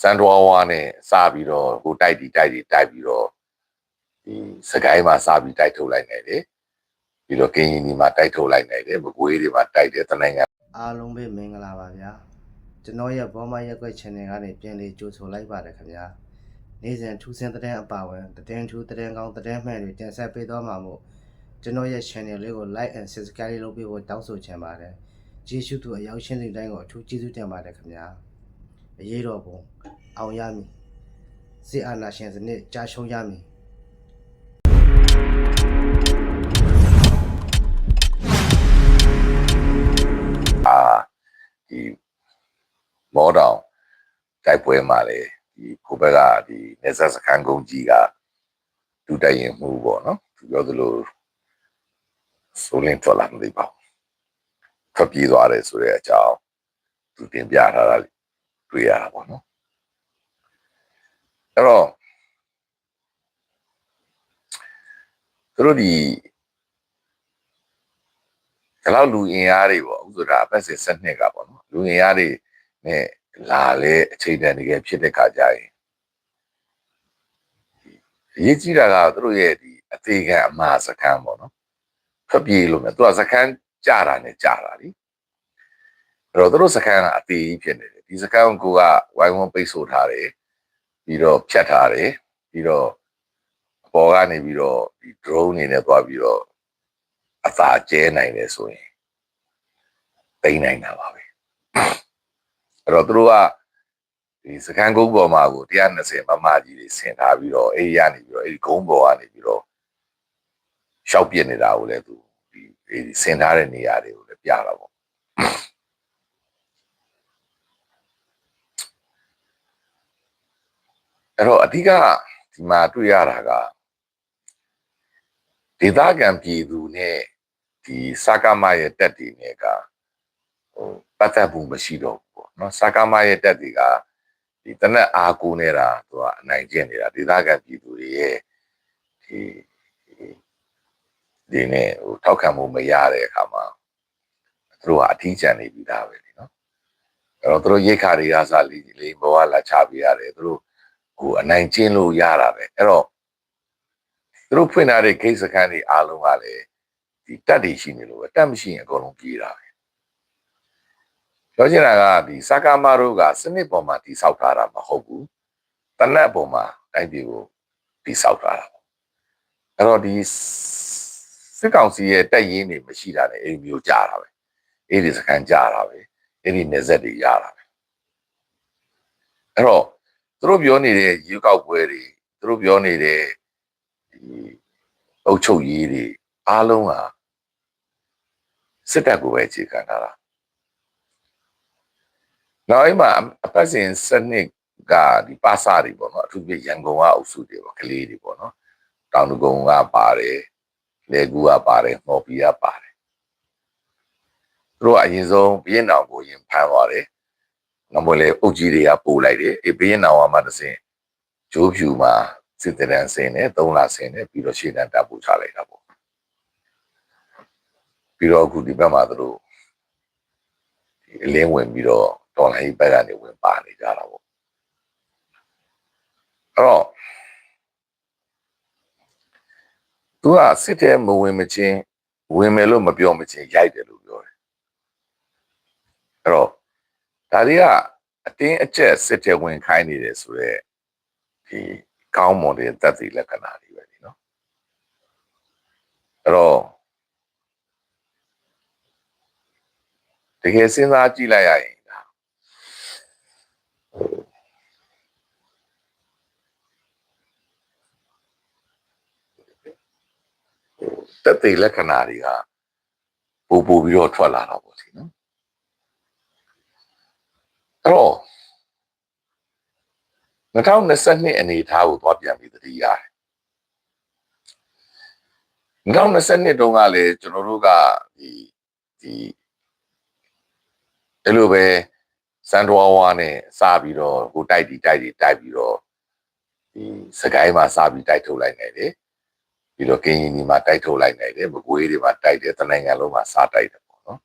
စန်ဒဝါဝါနဲ့စပြီးတော့ဟိုတိုက်တီတိုက်တီတိုက်ပြီးတော့ဒီစကိုင်းမှာစပြီးတိုက်ထုတ်လိုက်နိုင်တယ်ပြီးတော့ကင်းရင်ဒီမှာတိုက်ထုတ်လိုက်နိုင်တယ်မကွေးတွေမှာတိုက်တယ်တနိုင်ငံအားလုံးပဲမင်္ဂလာပါဗျာကျွန်တော်ရဲ့ဘောမရက်ွက် channel ကနေပြန်လေးကြိုဆိုလိုက်ပါတယ်ခင်ဗျာနေ့စဉ်ထူးဆန်းတဲ့တဲ့အပါဝင်တဲ့ထူးတဲ့ကောင်းတဲ့မှန်တွေတင်ဆက်ပေးသွားမှာမို့ကျွန်တော်ရဲ့ channel လေးကို like and subscribe လုပ်ပေးဖို့တောင်းဆိုချင်ပါတယ်ကျေးဇူးတူအရောက်ရှင်းတဲ့တိုင်းကိုအထူးကျေးဇူးတင်ပါတယ်ခင်ဗျာ အရေးတော်ပုံအောင်ရမည်စစ်အာဏာရှင်စနစ်ကြာရှုံးရမည်အာဒီမောတောင်တိုက်ပွဲမှာလေဒီကိုဘက်ကဒီနေဆက်စခန်းကုန်းကြီးကဒုတိုက်ရင်မှုပေါ့နော်သူပြောသလိုဆိုလင်းထွက်လာမသိပါဘူးထွက်ပြေးသွားတယ်ဆိုတဲ့အကြောင်းသူတင်ပြထားတာ တွေ့ရတာပေါ့နော်အဲ့တော့သူတို့ဒီဒီလောက်လူအင်အားတွေပေါ့ဥဆိုတာအပတ်စဉ်စနစ်ကပေါ့နော်လူအင်အားတွေနဲ့လာလေအချိန်တန်တကယ်ဖြစ်တဲ့ခါကြရင်အရေးကြီးတာကသူတို့ရဲ့ဒီအသေးခံအမှားစခန်းပေါ့နော်ထွက်ပြေးလို့မြတ်သူကစခန်းကြတာနဲ့ကြတာလीအဲ့တော့သူတို့စခန်းကအသေးကြီးဖြစ်နေတယ် ဒီစခန်းကိုကဝိုင်းဝန်းပိတ်ဆို့ထားတယ်ပြီးတော့ဖြတ်ထားတယ်ပြီးတော့အပေါ်ကနေပြီးတော့ဒီ drone နေနဲ့သွားပြီးတော့အသာကျဲနိုင်တယ်ဆိုရင်တိမ့်နိုင်တာပါပဲအဲ့တော့သူတို့ကဒီစကန်ကုန်းပေါ်မှာကို120မမကြီးတွေဆင်ထားပြီးတော့အဲ့ဒီကနေပြီးတော့အဲ့ဒီကုန်းပေါ်ကနေပြီးတော့ရှောက်ပြစ်နေတာကိုလည်းသူဒီဒီဆင်ထားတဲ့နေရာတွေကိုလည်းပြတာပေါ့ အဲ့တော့အဓိကဒီမှာတွေ့ရတာကဒေသခံပြည်သူနဲ့ဒီစကားမရဲ့တက်တွေနဲ့ကဟိုပတ်သက်မှုမရှိတော့ဘူးပေါ့နော်စကားမရဲ့တက်တွေကဒီတနက်အားကိုနေတာသူကအနိုင်ကျင့်နေတာဒေသခံပြည်သူတွေရဲ့ဒီဒီနဲ့ဟိုထောက်ခံမှုမရတဲ့အခါမှာသူတို့ကအထီးကျန်နေပြီးသားပဲလीနော်အဲ့တော့သူတို့ရိတ်ခါတွေကစလီလေးဘဝလာချပေးရတယ်သူတို့ ကိုအနိုင်ကျင့်လို့ရတာပဲအဲ့တော့သူတို့ဖွင့်ထားတဲ့ဂိတ်စခန်းတွေအားလုံးကလည်းဒီတက်တွေရှိနေလို့ပဲတက်မရှိရင်အကုန်လုံးပြေးတာပဲပြောချင်တာကဒီစကားမတို့ကစနစ်ပေါ်မှာတိဆောက်ထားတာမဟုတ်ဘူးတနက်ပေါ်မှာတိုင်းပြည်ကိုတိဆောက်ထားတာပေါ့အဲ့တော့ဒီစစ်ကောင်စီရဲ့တက်ရင်းတွေမရှိတာနဲ့အဲ့ဒီမျိုးကြာတာပဲအဲ့ဒီစခန်းကြာတာပဲအဲ့ဒီနေဆက်တွေရတာပဲအဲ့တော့ သူတို့ပြောနေတဲ့ရေကောက်ပွဲတွေသူတို့ပြောနေတဲ့ဒီအုပ်ချုပ်ရေးတွေအားလုံးဟာစစ်တပ်ကိုပဲအခြေခံထားတာနောက်အဲ့မှာအပတ်စဉ်စနစ်ကဒီပါစာတွေပေါ့နော်အထူးဖြင့်ရန်ကုန်ကအုပ်စုတွေပေါ့ကလေးတွေပေါ့နော်တောင်တကုံကပါတယ်လေကူကပါတယ်မော်ပီကပါတယ်သူတို့ကအရင်ဆုံးဘရင်တော်ကိုရင်ဖမ်းသွားတယ် နောက်မလဲအုတ်ကြီးတွေကပို့လိုက်တယ်အေးဘရင်တော်ကမှတစ်စင်ဂျိုးဖြူမှာစစ်တရန်ဆင်းတယ်၃လဆင်းတယ်ပြီးတော့ရှေ့တန်းတပ်ပို့ချလိုက်တာပေါ့ပြီးတော့အခုဒီဘက်မှာသူတို့ဒီအလင်းဝင်ပြီးတော့ဒေါ်လာကြီးဘက်ကနေဝင်ပါနေကြတာပေါ့အဲ့တော့သူကစစ်တဲ့မဝင်မချင်းဝင်မယ်လို့မပြောမချင်းရိုက်တယ်လို့ပြောတယ်အဲ့တော့ ဒါတွေကအတင်းအကျက်စစ်တဲ့ဝင်ခိုင်းနေတယ်ဆိုတော့ဒီကောင်းမွန်တဲ့သက်သေလက္ခဏာတွေပဲဒီနော်အဲ့တော့တကယ်စဉ်းစားကြည့်လိုက်ရရင်ဒါသက်သေလက္ခဏာတွေကပို့ပို့ပြီးတော့ထွက်လာတာပေါ့ဒီနော် အဲ့တော့2022အနေအထားကိုသွားပြန်ပြီးသတိရတယ်2022တုန်းကလည်းကျွန်တော်တို့ကဒီဒီအဲ့လိုပဲစန်ဒဝါဝါနဲ့စပြီးတော့ဟိုတိုက်တီတိုက်တီတိုက်ပြီးတော့ဒီစကိုင်းမှာစပြီးတိုက်ထုတ်လိုက်နိုင်တယ်ပြီးတော့ကင်းရင်ဒီမှာတိုက်ထုတ်လိုက်နိုင်တယ်မကွေးတွေမှာတိုက်တယ်တနိုင်ငံလုံးမှာစတိုက်တယ်ပေါ့နော်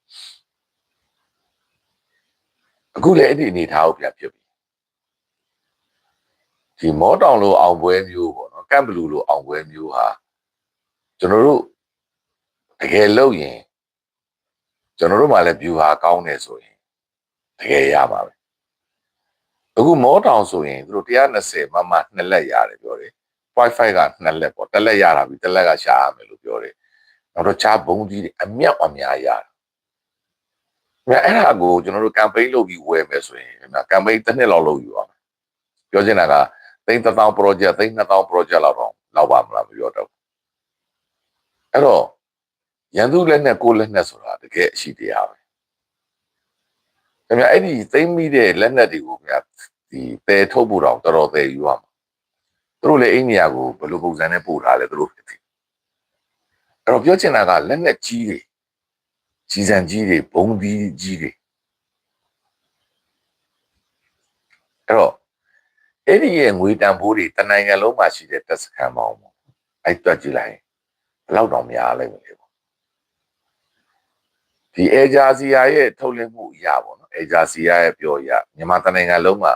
အခုလည်းအဲ့ဒီအနေအထားကိုပြန်ဖြစ်ပြီဒီမောတောင်လိုအောင်ပွဲမျိုးပေါ့နော်ကမ်ဘလူလိုအောင်ပွဲမျိုးဟာကျွန်တော်တို့တကယ်လုပ်ရင်ကျွန်တော်တို့မှလည်း view ဟာကောင်းတယ်ဆိုရင်တကယ်ရပါပဲအခုမောတောင်ဆိုရင်သူတို့120မမနှစ်လက်ရတယ်ပြောတယ် Wi-Fi ကနှစ်လက်ပေါ့တစ်လက်ရတာပြီတစ်လက်ကရှာရမယ်လို့ပြောတယ်နောက်တော့ချားဘုံကြီးတွေအမြောက်အများရတယ်မြ အဲ့ဒါကိုကျွန်တော်တို့ campaign လုပ်ပြီးဝယ်မယ်ဆိုရင်နော် campaign တစ်နှစ်လောက်လုပ်ယူအောင်ပြောချင်တာကသိန်း1000 project သိန်း2000 project လောက်တော့လောက်ပါမလားမပြောတော့ဘူးအဲ့တော့ရန်သူလက်နဲ့ကိုယ်လက်နဲ့ဆိုတာတကယ်အရှိတရားပဲခင်ဗျအဲ့ဒီသိမ်းမိတဲ့လက်နဲ့တွေကိုခင်ဗျဒီပယ်ထုတ်ဖို့တော့တော်တော်သေးယူရမှာသူတို့လည်းအိန္ဒိယကိုဘယ်လိုပုံစံနဲ့ပို့ထားလဲသူတို့သိတယ်အဲ့တော့ပြောချင်တာကလက်နဲ့ကြီးတွေ ကြီးစံကြီးတွေဘုံဒီကြီးတွေအဲ့တော့အဲ့ဒီရဲ့ငွေတန်ဖိုးတွေတနိုင်ငံလုံးမှာရှိတဲ့တက်စခန်းပေါင်းပေါ့အဲ့တွက်ကြည့်လိုက်ရင်ဘယ်လောက်တောင်များလိုက်မလဲပေါ့ဒီအေဂျာစီယာရဲ့ထုတ်လင်းမှုအရာပေါ့နော်အေဂျာစီယာရဲ့ပြောအရမြန်မာတနိုင်ငံလုံးမှာ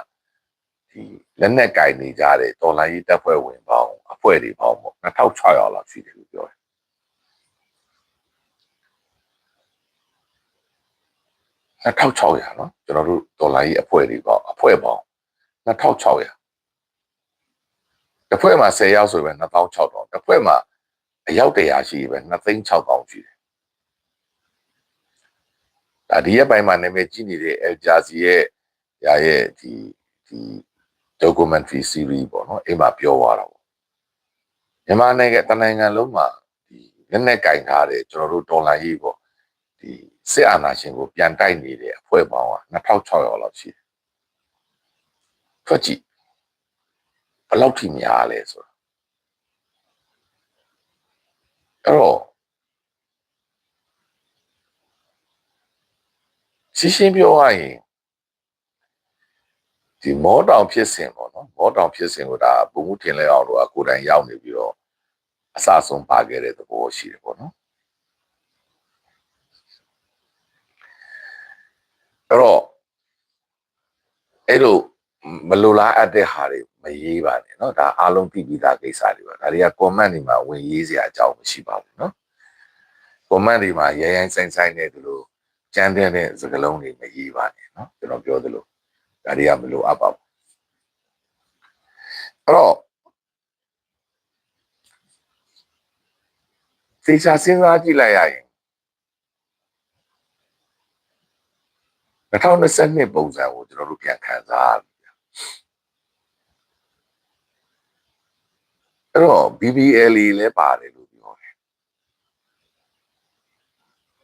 ဒီလက်နက်ကင်နေကြတဲ့တော်လိုင်းရေးတပ်ဖွဲ့ဝင်ပေါင်းအဖွဲ့တွေပေါင်းပေါ့2600လောက်ရှိတယ်လို့ပြောတယ် 2600နော်ကျွန်တော်တို့ဒေါ်လာကြီးအဖွဲ့တွေပေါ့အဖွဲ့ပေါင်း2600တစ်ဖွဲ့မှာ10ရောက်ဆိုရင်2600တစ်ဖွဲ့မှာအယောက်100ရှိပဲ2,6000ရှိတယ်ဒါဒီရဲ့ပိုင်းမှာနာမည်ကြီးနေတဲ့ El Jazi ရဲ့ရာရဲ့ဒီဒီ documentary series ပေါ့နော်အိမ်မှာပြောသွားတာပေါ့မြန်မာနိုင်ငံတနိုင်ငံလုံးမှာဒီလက်နက်ကင်ထားတဲ့ကျွန်တော်တို့ဒေါ်လာကြီးပေါ့ဒီ စစ်အာဏာရှင်ကိုပြန်တိုက်နေတဲ့အဖွဲ့ပေါင်းက2600လောက်ရှိတယ်။ထွက်ကြည့်ဘယ်လောက်ထိများလဲဆိုတာအဲ့တော့ရှင်းရှင်းပြောရရင်ဒီမောတောင်ဖြစ်စဉ်ပေါ့နော်မောတောင်ဖြစ်စဉ်ကိုဒါဘုံမှုထင်လဲအောင်တော့ကိုယ်တိုင်ရောက်နေပြီးတော့အစဆုံးပါခဲ့တဲ့သဘောရှိတယ်ပေါ့နော် အဲ့တော့အဲ့လိုမလိုလားအပ်တဲ့ဟာတွေမရေးပါနဲ့เนาะဒါအားလုံးသိပြီးသားကိစ္စတွေပါဒါတွေက comment တွေမှာဝင်ရေးစရာအကြောင်းမရှိပါဘူးเนาะ comment တွေမှာရိုင်းရိုင်းဆိုင်ဆိုင်နဲ့ဒီလိုကြမ်းတဲ့တဲ့စကားလုံးတွေမရေးပါနဲ့เนาะကျွန်တော်ပြောသလိုဒါတွေကမလိုအပ်ပါဘူးအဲ့တော့သေချာစဉ်းစားကြည့်လိုက်ရရင် 2022ပုံစံကိုကျွန်တော်တို့ပြန်ခံစားရပြီအဲ့တော့ BBL လည်းပါတယ်လို့ပြောတယ်။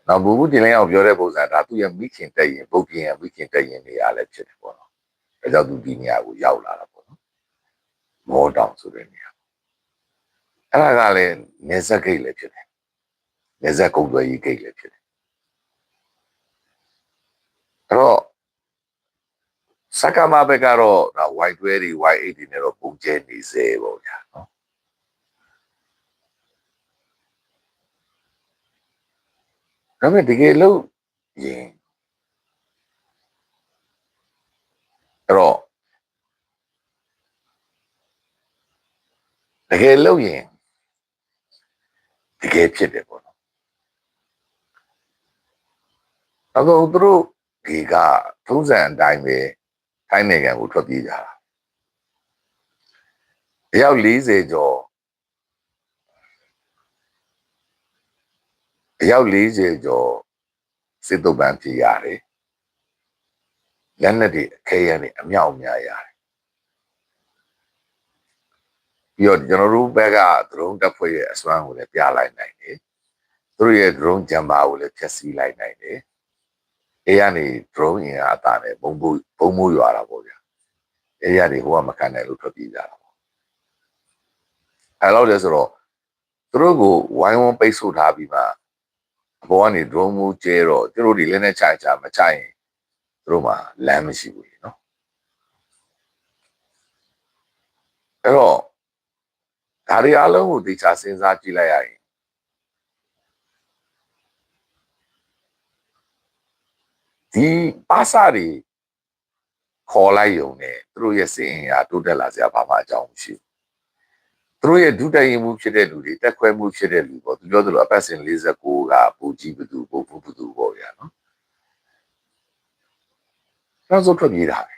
နောက်ဘူဘူးတင်လိုက်အောင်ပြောတဲ့ပုံစံဒါသူ့ရဲ့မိခင်တက်ရင်ဗုဒ္ဓရဲ့မိခင်တက်ရင်နေရာလည်းဖြစ်တယ်ပေါ့နော်။ဒါကြောင့်သူဒီနေရာကိုရောက်လာတာပေါ့နော်။မောတောင်ဆိုတဲ့နေရာ။အဲ့ဒါကလည်းနေဆက်ဂိတ်လည်းဖြစ်တယ်။နေဆက်ကုန်းသွယ်ရေးဂိတ်လည်းဖြစ်တယ်။အဲ့တော့ စကမဘက်ကတော့ဒါ white တွေ white တွေနဲ့တော့ပုံကျဲနေစေပေါ့ဗျာနော်ဒါပေမဲ့တကယ်လို့ရင်အဲ့တော့တကယ်လို့ရင်တကယ်ဖြစ်တယ်ပေါ့နော်အခုသူတို့ဒီကထုံးစံအတိုင်းပဲ ထိုင်းနိုင်ငံကိုထွက်ပြေးကြတာအယောက်40ကျော်အယောက်40ကျော်စစ်တုပ်ပန်းပြေးရတယ်လက်နက်တွေအခဲရနေအမြောက်အများရတယ်ပြီးတော့ကျွန်တော်တို့ဘက်ကဒရုန်းတပ်ဖွဲ့ရဲ့အစွမ်းကိုလည်းပြလိုက်နိုင်တယ်သူတို့ရဲ့ဒရုန်းဂျမ်ဘာကိုလည်းဖျက်ဆီးလိုက်နိုင်တယ် အေးရနေ drone ရင်အတာနဲ့ဘုံဘုံဘုံမိုးရွာတာပေါ့ဗျာအေးရနေဟိုကမကန်တယ်လို့ထွက်ပြေးကြတာပေါ့အဲလောက်လဲဆိုတော့သူတို့ကိုဝိုင်းဝန်းပိတ်ဆို့ထားပြီးမှအပေါ်ကနေ drone မိုးကျဲတော့သူတို့ဒီလည်းနဲ့ချချမချရင်သူတို့မှလမ်းမရှိဘူးလေနော်အဲ့တော့ဒါတွေအလုံးကိုတေချာစဉ်းစားကြည့်လိုက်ရရင် ဒီပါစာတွေခေါ်လိုက်ယုံနဲ့သူတို့ရဲ့စင်အင်အားတိုးတက်လာစရာဘာမှအကြောင်းမရှိဘူးသူတို့ရဲ့ဒုတက်ရင်မှုဖြစ်တဲ့လူတွေတက်ခွဲမှုဖြစ်တဲ့လူပေါ့သူပြောသလိုအပတ်စဉ်49ကပူကြည့်ဘသူပူဘသူပေါ့ဗျာနော်နောက်ဆုံးထွက်ပြေးတာပဲ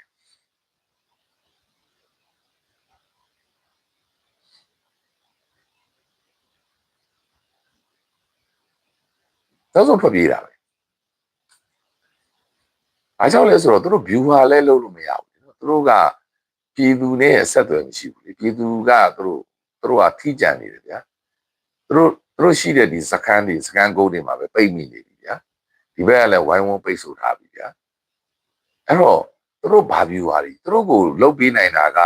နောက်ဆုံးထွက်ပြေးတာပဲ အားကြောင့်လဲဆိုတော့သူတို့ viewer လဲလုပ်လို့မရဘူးနော်သူတို့ကပြည်သူနဲ့အဆက်အသွယ်မရှိဘူးလေပြည်သူကသူတို့သူတို့ကထိကြံနေတယ်ဗျာသူတို့သူတို့ရှိတဲ့ဒီစကန်တွေစကန်ကုန်းတွေမှာပဲပိတ်မိနေပြီဗျာဒီဘက်ကလည်းဝိုင်းဝန်းပိတ်ဆို့ထားပြီဗျာအဲ့တော့သူတို့ဘာ viewer တွေသူတို့ကိုလုတ်ပေးနိုင်တာက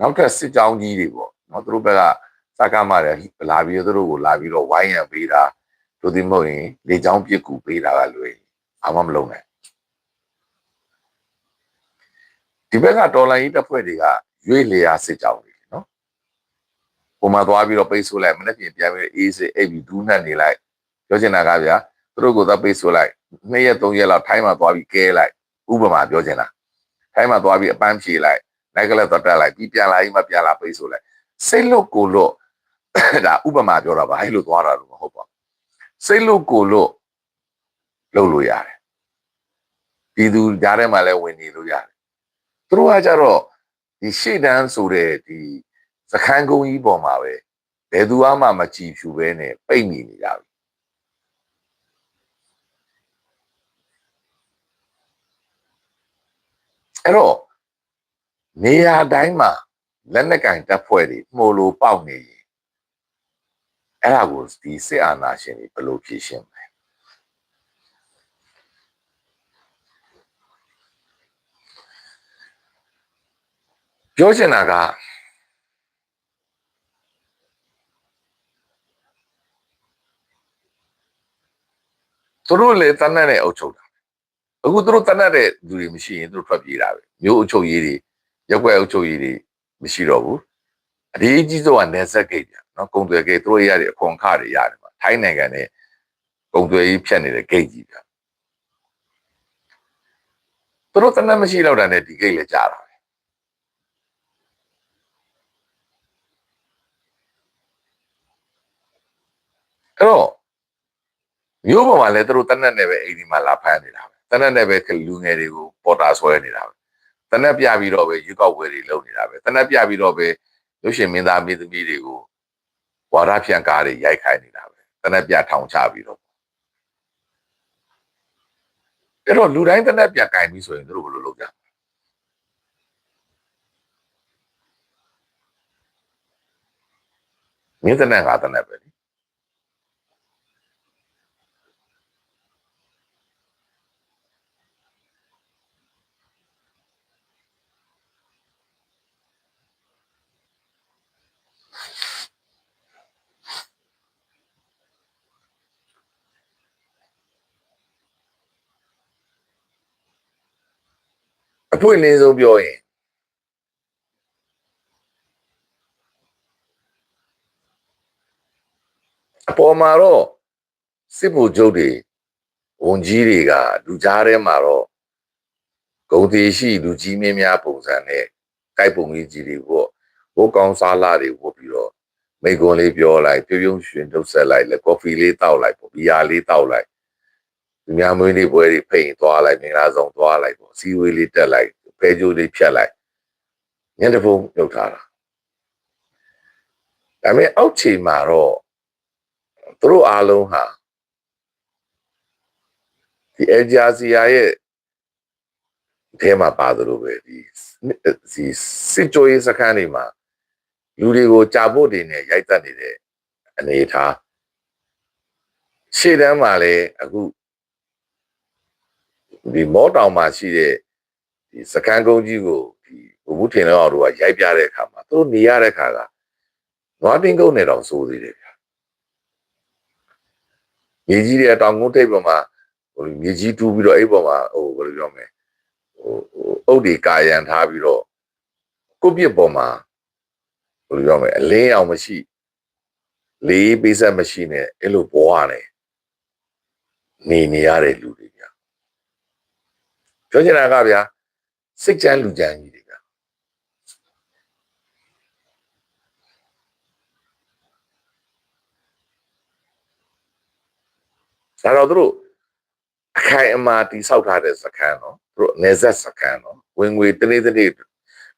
နောက်ထပ်စစ်ကြောင်းကြီးတွေပေါ့နော်သူတို့ဘက်ကစကားမှလည်းလာပြီးတော့သူတို့ကိုလာပြီးတော့ဝိုင်းရံပေးတာတို့ဒီမဟုတ်ရင်လေချောင်းပြစ်ကူပေးတာကလွယ်အာမမလုံးနိုင် ဒီဘက်ကတော်လိုင်းရေးတပ်ဖွဲ့တွေကရွေ့လျာစစ်ကြောင်းတွေနော်ပုံမှန်သွားပြီးတော့ပိတ်ဆို့လိုက်မနေ့ပြင်ပြန်ပြီးအေးစစ်အိပ်ပြီးဒူးနှက်နေလိုက်ပြောချင်တာကဗျာသူတို့ကိုသာပိတ်ဆို့လိုက်နှစ်ရက်သုံးရက်လောက်ထိုင်းမှာသွားပြီးကဲလိုက်ဥပမာပြောချင်တာထိုင်းမှာသွားပြီးအပန်းဖြေလိုက်လိုက်ကလေးတော့တက်လိုက်ပြီးပြန်လာရင်မှပြန်လာပိတ်ဆို့လိုက်စိတ်လွတ်ကိုလွတ်ဒါဥပမာပြောတာပါအဲ့လိုသွားတာလို့မဟုတ်ပါဘူးစိတ်လွတ်ကိုလွတ်လုပ်လို့ရတယ်ပြည်သူကြားထဲမှာလည်းဝင်နေလို့ရတယ် သူတို့ကကြတော့ဒီရှေ့တန်းဆိုတဲ့ဒီစခန်းကုန်းကြီးပေါ်မှာပဲဘယ်သူမှမကြည်ဖြူပဲနဲ့ပိတ်မိနေကြပြီအဲ့တော့နေရာတိုင်းမှာလက်နက်ကင်တပ်ဖွဲ့တွေမှုလို့ပေါက်နေရင်အဲ့ဒါကိုဒီစစ်အာဏာရှင်တွေဘယ်လိုဖြေရှင်း ပြောချင်တာကသူတို့လည်းတနတ်နဲ့အုပ်ချုပ်တာအခုသူတို့တနတ်တဲ့လူတွေမရှိရင်သူတို့ထွက်ပြေးတာပဲမျိုးအုပ်ချုပ်ရေးတွေရက်ွက်အုပ်ချုပ်ရေးတွေမရှိတော့ဘူးအဒီအကြီးဆုံးကနယ်ဆက်ဂိတ်ပြနော်ကုံသွယ်ဂိတ်သူတို့ရတဲ့အခွန်ခတွေရတယ်မှာထိုင်းနိုင်ငံနဲ့ကုံသွယ်ရေးဖြတ်နေတဲ့ဂိတ်ကြီးပြသူတို့တနတ်မရှိတော့တာနဲ့ဒီဂိတ်လည်းကြာတာပဲ အဲ့တော့မျိုးပေါ်မှာလည်းသူတို့တနက်နဲ့ပဲအိမ်ဒီမှာလာဖမ်းနေတာပဲတနက်နဲ့ပဲလူငယ်တွေကိုပေါ်တာဆွဲနေတာပဲတနက်ပြပြီးတော့ပဲရွေးကောက်ပွဲတွေလုပ်နေတာပဲတနက်ပြပြီးတော့ပဲရုပ်ရှင်မင်းသားမင်းသမီးတွေကိုဝါရဖြန့်ကားတွေရိုက်ခိုင်းနေတာပဲတနက်ပြထောင်ချပြီးတော့အဲ့တော့လူတိုင်းတနက်ပြကင်ပြီးဆိုရင်သူတို့ဘယ်လိုလုပ်ကြမင်းတနက်ငါတနက်ပဲလေ အဖွင့်လင်းဆုံးပြောရင်အပေါ်မှာတော့စစ်ဗိုလ်ချုပ်တွေဝန်ကြီးတွေကလူကြားထဲမှာတော့ဂုံတီရှိလူကြီးမင်းများပုံစံနဲ့တိုက်ပုံကြီးကြီးတွေပေါ့ဘိုးကောင်းစားလာတွေပို့ပြီးတော့မိကွန်လေးပြောလိုက်ပြုံပြုံရွှင်ထုတ်ဆက်လိုက်လက်ကော်ဖီလေးတောက်လိုက်ပေါ့ဘီယာလေးတောက်လိုက် သူများမွေးနေ့ပွဲတွေဖိတ်သွားလိုက်မင်္ဂလာဆောင်သွားလိုက်ပေါ့စီဝေးလေးတက်လိုက်ဖဲကြိုးလေးဖြတ်လိုက်ညနေဖုံးလုပ်ထားတာဒါပေမဲ့အောက်ခြေမှာတော့သူတို့အားလုံးဟာဒီအဂျာစီယာရဲ့အထဲမှာပါသလိုပဲဒီဒီစစ်ကြိုးရေးစခန်းတွေမှာလူတွေကိုကြာဖို့တွေနဲ့ရိုက်တက်နေတဲ့အနေအထားရှေ့တန်းမှာလည်းအခု ဒီမောတောင်မှာရှိတဲ့ဒီစကန်ကုန်းကြီးကိုဒီဘုဘူးထင်တော့တို့ကရိုက်ပြတဲ့အခါမှာသူတို့နေရတဲ့အခါကနွားတင်းကုန်းနဲ့တောင်စိုးသေးတယ်ဗျာမြေကြီးတွေတောင်ကုန်းထိပ်ပေါ်မှာဟိုမြေကြီးတူးပြီးတော့အဲ့ပေါ်မှာဟိုဘယ်လိုပြောမလဲဟိုအုတ်ဒီကာယံထားပြီးတော့ကုတ်ပြစ်ပေါ်မှာဘယ်လိုပြောမလဲအလင်းအောင်မရှိလေးပေးဆက်မရှိနဲ့အဲ့လိုဘဝနဲ့နေနေရတဲ့လူတွေဗျာ ပြောချင်တာကဗျာစိတ်ကြမ်းလူကြမ်းကြီးတွေကဒါတော့သူတို့အခိုင်အမာတိဆောက်ထားတဲ့စခန်းနော်သူတို့နေဆက်စခန်းနော်ဝင်ငွေတနေ့တနေ့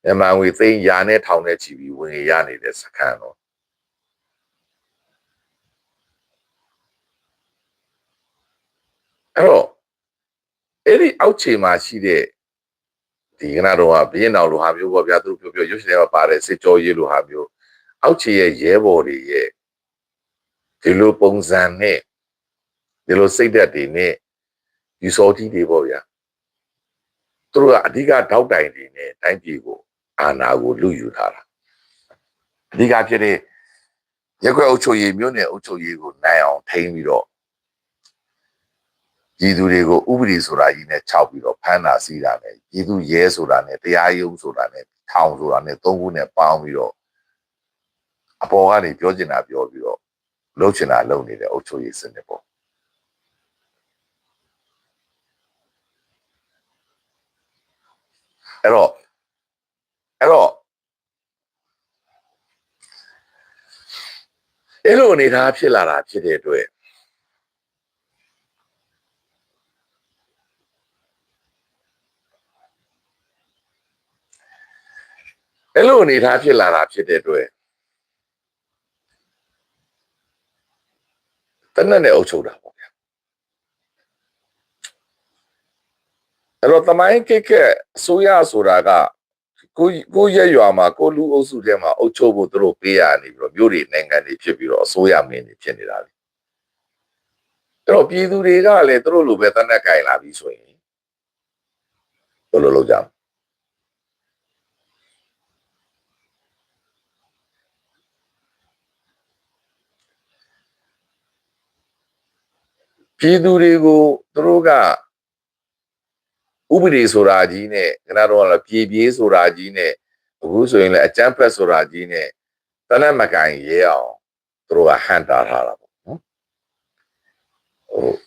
မြန်မာငွေသိန်းရာနဲ့ထောင်နဲ့ချီပြီးဝင်ရနေတဲ့စခန်းနော်အဲ့တော့ အဲ့ဒီအောက်ခြေမှာရှိတဲ့ဒီကနတော့ကဘင်းတော်လိုဟာမျိုးပေါ့ဗျာသူတို့ပြောပြောရွှေထဲမှာပါတဲ့စစ်ကြောရေးလိုဟာမျိုးအောက်ခြေရဲ့ရဲဘော်တွေရဲ့ဒီလိုပုံစံနဲ့ဒီလိုစိတ်ဓာတ်တွေနဲ့ဒီစောတီတွေပေါ့ဗျာသူတို့ကအဓိကထောက်တိုင်တွေနဲ့တိုင်းပြည်ကိုအာဏာကိုလူယူထားတာအဓိကဖြစ်တဲ့ရက်ွက်အုပ်ချုပ်ရေးမြို့နယ်အုပ်ချုပ်ရေးကိုနိုင်အောင်ထိန်းပြီးတော့ ပြည်သူတွေကိုဥပဒေဆိုတာကြီးနဲ့ခြောက်ပြီးတော့ဖမ်းတာစီးတာနဲ့ပြည်သူရဲဆိုတာနဲ့တရားရုံးဆိုတာနဲ့ထောင်ဆိုတာနဲ့သုံးခုနဲ့ပေါင်းပြီးတော့အပေါ်ကနေပြောချင်တာပြောပြီးတော့လှုပ်ချင်တာလုပ်နေတဲ့အုပ်ချုပ်ရေးစနစ်ပေါ့အဲ့တော့အဲ့တော့အဲ့လိုအနေထားဖြစ်လာတာဖြစ်တဲ့အတွက် အဲ့လိုအနေထားဖြစ်လာတာဖြစ်တဲ့အတွက်တနက်နဲ့အုပ်ချုပ်တာပေါ့ဗျာအဲ့တော့တမိုင်းကိကအစိုးရဆိုတာကကိုကိုရက်ရွာမှာကိုလူအုပ်စုထဲမှာအုပ်ချုပ်ဖို့သူတို့ပေးရနေပြီးတော့မြို့တွေနိုင်ငံတွေဖြစ်ပြီးတော့အစိုးရမင်းတွေဖြစ်နေတာလေအဲ့တော့ပြည်သူတွေကလည်းသူတို့လိုပဲတနက်ကင်လာပြီဆိုရင်ဘယ်လိုလုပ်ကြမလဲ ပြည်သူတွေကိုသူတို့ကဥပဒေဆိုတာကြီးနဲ့ခဏတော့လည်းပြည်ပြေးဆိုတာကြီးနဲ့အခုဆိုရင်လည်းအကြမ်းဖက်ဆိုတာကြီးနဲ့တနက်မကန်ရဲအောင်သူတို့ကဟန်တာထားတာပေါ့နော်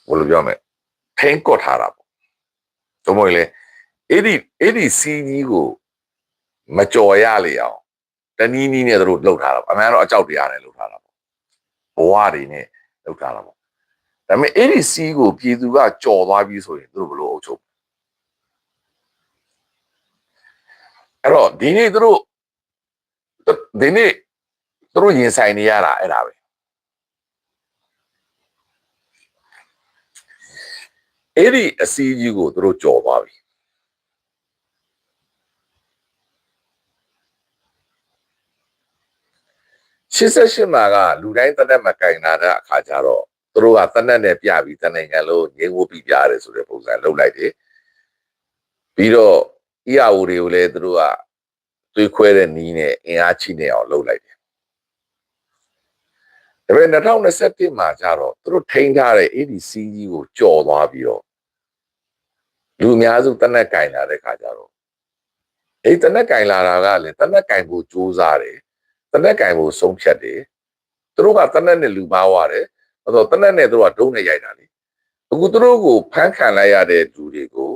ဟိုဘယ်လိုပြောမလဲထိန်းကွက်ထားတာပေါ့တို့မို့လေအဲ့ဒီအဲ့ဒီစီးကြီးကိုမကြော်ရလေအောင်တနည်းနည်းနဲ့သူတို့လှုပ်ထားတာပေါ့အမှန်တော့အကြောက်တရားနဲ့လှုပ်ထားတာပေါ့ဘဝတွေနဲ့လှုပ်ထားတာပေါ့ ဒါပေမဲ့အဲ့ဒီစီးကိုပြည်သူကကြော်သွားပြီဆိုရင်သူတို့ဘယ်လိုအုပ်ချုပ်အဲ့တော့ဒီနေ့သူတို့ဒီနေ့သူတို့ရင်ဆိုင်နေရတာအဲ့ဒါပဲအဲ့ဒီအစီးကြီးကိုသူတို့ကြော်သွားပြီ88မှာကလူတိုင်းတနက်မကင်လာတဲ့အခါကျတော့သူ တို့ကတနက်နဲ့ပြပြီးတနိုင်ငံလုံးငြိမ်းဝပြီးပြရတယ်ဆိုတဲ့ပုံစံလုပ်လိုက်တယ်ပြီးတော့ EAO တွေကိုလည်းသူတို့ကသွေးခွဲတဲ့နီးနဲ့အင်အားချိနေအောင်လုပ်လိုက်တယ်ဒါပေမဲ့2021မှာကျတော့သူတို့ထိန်းထားတဲ့ ADC ကြီးကိုကြော်သွားပြီးတော့လူအများစုတနက်ကင်လာတဲ့ခါကျတော့အဲ့တနက်ကင်လာတာကလည်းတနက်ကင်ဖို့စူးစမ်းတယ်တနက်ကင်ဖို့ဆုံးဖြတ်တယ်သူတို့ကတနက်နဲ့လူပါသွားတယ် အဲ့တော့တနက်နဲ့သူတို့ကဒုံးနဲ့ရိုက်တာလေအခုသူတို့ကိုဖမ်းခံလိုက်ရတဲ့လူတွေကို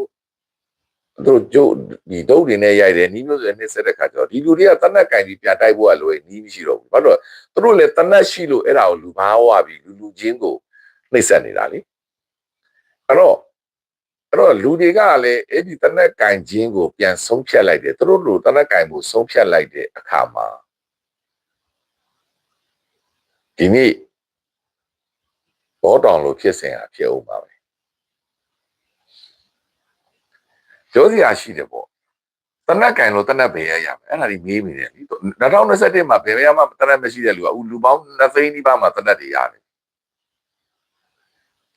သူတို့ကျုပ်ဒီဒုံးတွေနဲ့ရိုက်တယ်နီးမျိုးစဲနှိမ့်ဆက်တဲ့ခါကျတော့ဒီလူတွေကတနက်ကင်ပြီးပြတိုက်ဖို့ကလွယ်နီးမရှိတော့ဘူးဘာလို့လဲသူတို့လည်းတနက်ရှိလို့အဲ့ဒါကိုလူဘာဝပြီးလူလူချင်းကိုနှိမ့်ဆက်နေတာလေအဲ့တော့အဲ့တော့လူတွေကလည်းအဲ့ဒီတနက်ကင်ချင်းကိုပြန်ဆုံးဖြတ်လိုက်တယ်သူတို့လိုတနက်ကင်ကိုဆုံးဖြတ်လိုက်တဲ့အခါမှာဒီနေ့ ဘောတောင်လို့ဖြစ်စဉ်ဟာဖြစ်အောင်ပါပဲပြောစရာရှိတယ်ပေါ့တနက်ကင်လို့တနက်ပဲရရမယ်အဲ့ဒါဒီမေးမိတယ်လ ी2021 မှာဘယ်ရမှတနက်မရှိတဲ့လူကအခုလူပေါင်း2သိန်းနီးပါးမှာတနက်တွေရတယ်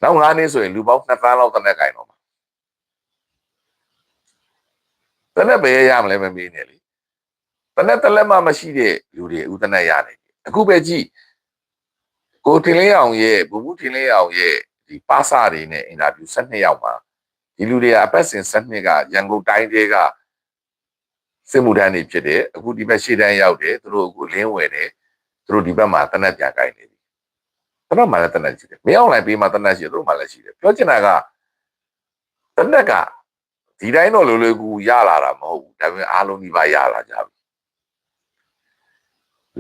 နောက်9နှစ်ဆိုရင်လူပေါင်း2သန်းလောက်တနက်ကင်တော့မှာတနက်ပဲရမလဲမမေးနဲ့လीတနက်တလက်မှမရှိတဲ့လူတွေအခုတနက်ရတယ်အခုပဲကြည့် ကိုထင်လင်းအောင်ရဲ့ဘူဘူးထင်လင်းအောင်ရဲ့ဒီပါစာတွေနဲ့အင်တာဗျူး12ယောက်မှာဒီလူတွေကအပတ်စဉ်12ကရန်ကုန်တိုင်းတွေကစစ်မှုထမ်းတွေဖြစ်တယ်အခုဒီဘက်ရှေ့တန်းရောက်တယ်သူတို့အခုလင်းဝယ်တယ်သူတို့ဒီဘက်မှာတနက်ပြန်ကိုင်းနေပြီတနက်မှာလည်းတနက်ရှိတယ်မင်းအောင်လိုက်ပေးမှတနက်ရှိတယ်သူတို့မှလည်းရှိတယ်ပြောချင်တာကတနက်ကဒီတိုင်းတော့လိုလိုကူရလာတာမဟုတ်ဘူးဒါပေမဲ့အားလုံးဒီပါရလာကြပြီ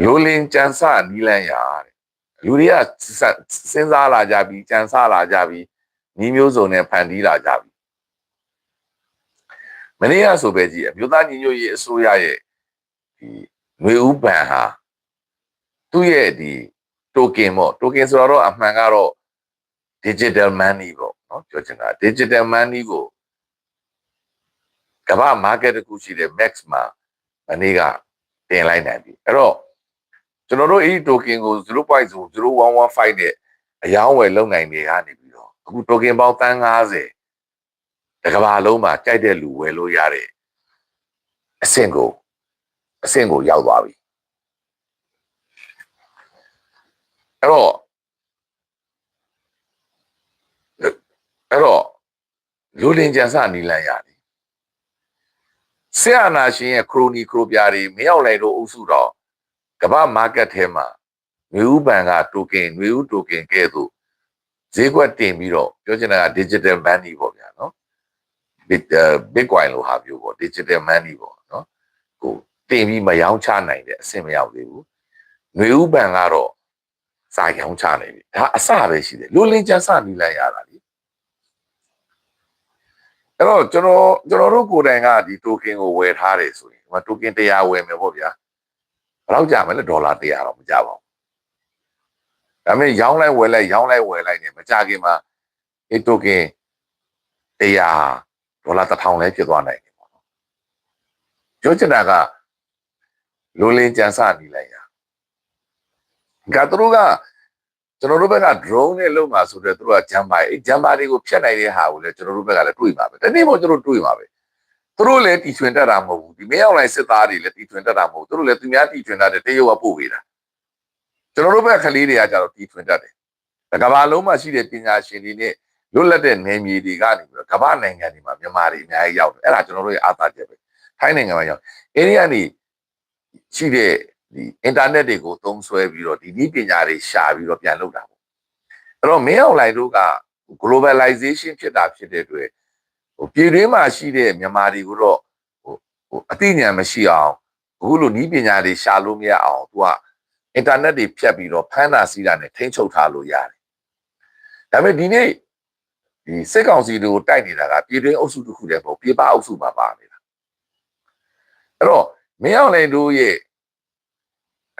လိုလင်ကြံစနီးလန်းရတဲ့ လူတွေကစစဉ်းစားလာကြပြီကြံစလာကြပြီညီမျိုးစုံနဲ့ဖန်တီးလာကြပြီမနေ့ကဆိုပဲကြည့်အမျိုးသားညီညွတ်ရေးအစိုးရရဲ့ဒီຫນွေဥပန်ဟာသူ့ရဲ့ဒီ token ပေါ့ token ဆိုတော့အမှန်ကတော့ digital money ပေါ့နော်ပြောချင်တာ digital money ကိုကမ္ဘာ market တစ်ခုရှိတဲ့ max မှာမနေ့ကတင်လိုက်နိုင်ပြီအဲ့တော့ ကျွန်တော်တို့အဲ့ဒီ token ကို0.0115နဲ့အယောင်းဝယ်လုပ်နိုင်နေကနေပြီးတော့အခု token ပေါင်းတန်း90တကဘာလုံးမှာကြိုက်တဲ့လူဝယ်လို့ရတဲ့အဆင့်ကိုအဆင့်ကိုရောက်သွားပြီအဲ့တော့အဲ့တော့လူလင်ကြံစနီလန်ရတယ်ဆရာနာရှင်ရဲ့ခရိုနီခရိုပြားတွေမရောက်လိုက်တော့အုပ်စုတော့ ကမ္ဘာမားကတ်ထဲမှာငွေဥပန်ကတိုကင်ငွေဥတိုကင်ကဲ့သို့ဈေးကွက်တင်ပြီးတော့ပြောချင်တာက digital money ပေါ့ဗျာနော် bitcoin လို့ဟာမျိုးပေါ့ digital money ပေါ့နော်ကိုတင်ပြီးမယောင်းချနိုင်တဲ့အဆင့်မရောက်သေးဘူးငွေဥပန်ကတော့စာရောင်းချနေပြီဒါအစပဲရှိတယ်လူလင်ကြံစနီလန်ရတာလေအဲ့တော့ကျွန်တော်ကျွန်တော်တို့ကိုယ်တိုင်ကဒီ token ကိုဝယ်ထားတယ်ဆိုရင်ဒီမှာ token 100ဝယ်မယ်ပေါ့ဗျာ ဘယ်တော့ကြာမလဲဒေါ်လာ100တော့မကြပါဘူးဒါပေမဲ့ရောင်းလိုက်ဝယ်လိုက်ရောင်းလိုက်ဝယ်လိုက်နေမကြခင်မှာဒီ token 100ဒေါ်လာ1000လဲဖြစ်သွားနိုင်တယ်ပေါ့နော်ပြောချင်တာကလိုလင်းကြံစနေလိုက်ရကသူတို့ကကျွန်တော်တို့ဘက်က drone နဲ့လုံမှာဆိုတော့သူတို့ကဂျမ်ဘာအဲဂျမ်ဘာတွေကိုဖျက်နိုင်တဲ့ဟာကိုလည်းကျွန်တော်တို့ဘက်ကလည်းတွေးပါပဲတနေ့မို့ကျွန်တော်တို့တွေးပါပဲ သူတို့လည်းတီထွင်တတ်တာမဟုတ်ဘူးဒီမင်းအောင်လိုင်းစစ်သားတွေလည်းတီထွင်တတ်တာမဟုတ်ဘူးသူတို့လည်းသူများတီထွင်တတ်တယ်တရုတ်ကပို့ပေးတာကျွန်တော်တို့ဘက်ကလေးတွေကကြတော့တီထွင်တတ်တယ်ကမ္ဘာလုံးမှာရှိတဲ့ပညာရှင်တွေနဲ့လွတ်လပ်တဲ့နယ်မြေတွေကနေပြီးတော့ကမ္ဘာနိုင်ငံတွေမှာမြန်မာတွေအများကြီးရောက်တယ်အဲ့ဒါကျွန်တော်တို့ရဲ့အားသာချက်ပဲထိုင်းနိုင်ငံမှာရောက်အေရီကနေရှိတဲ့ဒီအင်တာနက်တွေကိုသုံးဆွဲပြီးတော့ဒီနည်းပညာတွေရှာပြီးတော့ပြန်လုပ်တာပေါ့အဲ့တော့မင်းအောင်လိုင်တို့က globalization ဖြစ်တာဖြစ်တဲ့အတွက် ဟိုပြည်တွင်းမှာရှိတဲ့မြန်မာတွေကိုတော့ဟိုဟိုအသိဉာဏ်မရှိအောင်အခုလိုနည်းပညာတွေရှာလို့မရအောင်သူကအင်တာနက်တွေဖြတ်ပြီးတော့ဖမ်းတာစီးတာနဲ့ထိန်းချုပ်ထားလို့ရတယ်ဒါပေမဲ့ဒီနေ့ဒီစစ်ကောင်စီတွေကိုတိုက်နေတာကပြည်တွင်းအုပ်စုတစ်ခုတည်းမဟုတ်ပြည်ပအုပ်စုမှာပါနေတာအဲ့တော့မင်းအောင်လိုင်တို့ရဲ့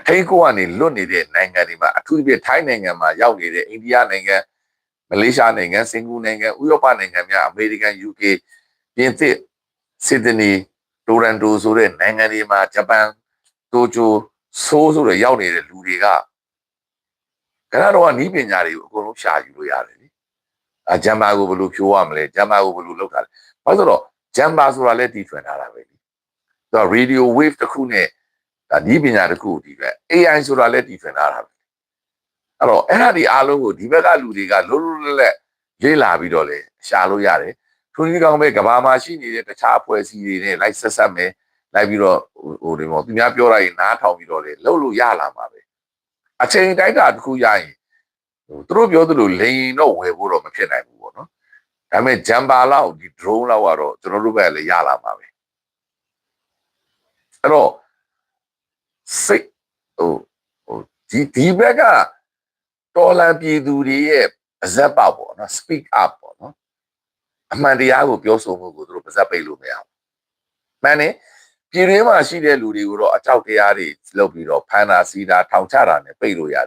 အထိတ်ကိုကနေလွတ်နေတဲ့နိုင်ငံတွေမှာအထူးသဖြင့်ထိုင်းနိုင်ငံမှာရောက်နေတဲ့အိန္ဒိယနိုင်ငံ မလေးရှားနိုင်ငံစင်ကာပူနိုင်ငံဥရောပနိုင်ငံများအမေရိကန် UK ပြင်သစ်စစ်ဒနီတိုရန်တိုဆိုတဲ့နိုင်ငံတွေမှာဂျပန်တိုကျိုဆိုးဆိုတဲ့ရောက်နေတဲ့လူတွေကကနတော့နီးပညာတွေကိုအကုန်လုံးရှာယူလို့ရတယ်လေအဂျမ်ဘာကိုဘယ်လိုဖြိုးရမလဲဂျမ်ဘာကိုဘယ်လိုလုပ်တာလဲဘာလို့ဆိုတော့ဂျမ်ဘာဆိုတာလည်းတီထွင်ထားတာပဲလေသူက radio wave တစ်ခုနဲ့ဒါဒီပညာတစ်ခုဒီပဲ AI ဆိုတာလည်းတည်ထွင်ထားတာပဲ အဲ့တော့အဲ့ဒါဒီအားလုံးကိုဒီဘက်ကလူတွေကလွတ်လွတ်လပ်လပ်လေ့လာပြီးတော့လေရှာလို့ရတယ်ထိုနည်းကောင်းပဲကဘာမှာရှိနေတဲ့တခြားအဖွဲ့အစည်းတွေနဲ့လိုက်ဆက်ဆက်မယ်လိုက်ပြီးတော့ဟိုဒီမောသူများပြောတာရင်နားထောင်ပြီးတော့လေလှုပ်လို့ရလာမှာပဲအချိန်တိုင်းတာတစ်ခုရရင်ဟိုသူတို့ပြောသလိုလိန်တော့ဝယ်ဖို့တော့မဖြစ်နိုင်ဘူးပေါ့နော်ဒါပေမဲ့ဂျမ်ဘာလောက်ဒီ drone လောက်ကတော့ကျွန်တော်တို့ဘက်ကလည်းရလာမှာပဲအဲ့တော့စိတ်ဟိုဟိုဒီဒီဘက်က တော်လန်ပြည်သူတွေရဲ့အဇက်ပေါက်ပေါ့နော် speak up ပေါ့နော်အမှန်တရားကိုပြောဆိုမှုကိုသူတို့ပါဇက်ပိတ်လို့မရဘူးမှန်တယ်ပြည်တွင်းမှာရှိတဲ့လူတွေကိုတော့အကြောက်တရားတွေလုပ်ပြီးတော့ဖမ်းတာစီးတာထောင်ချတာနဲ့ပိတ်လို့ရတယ်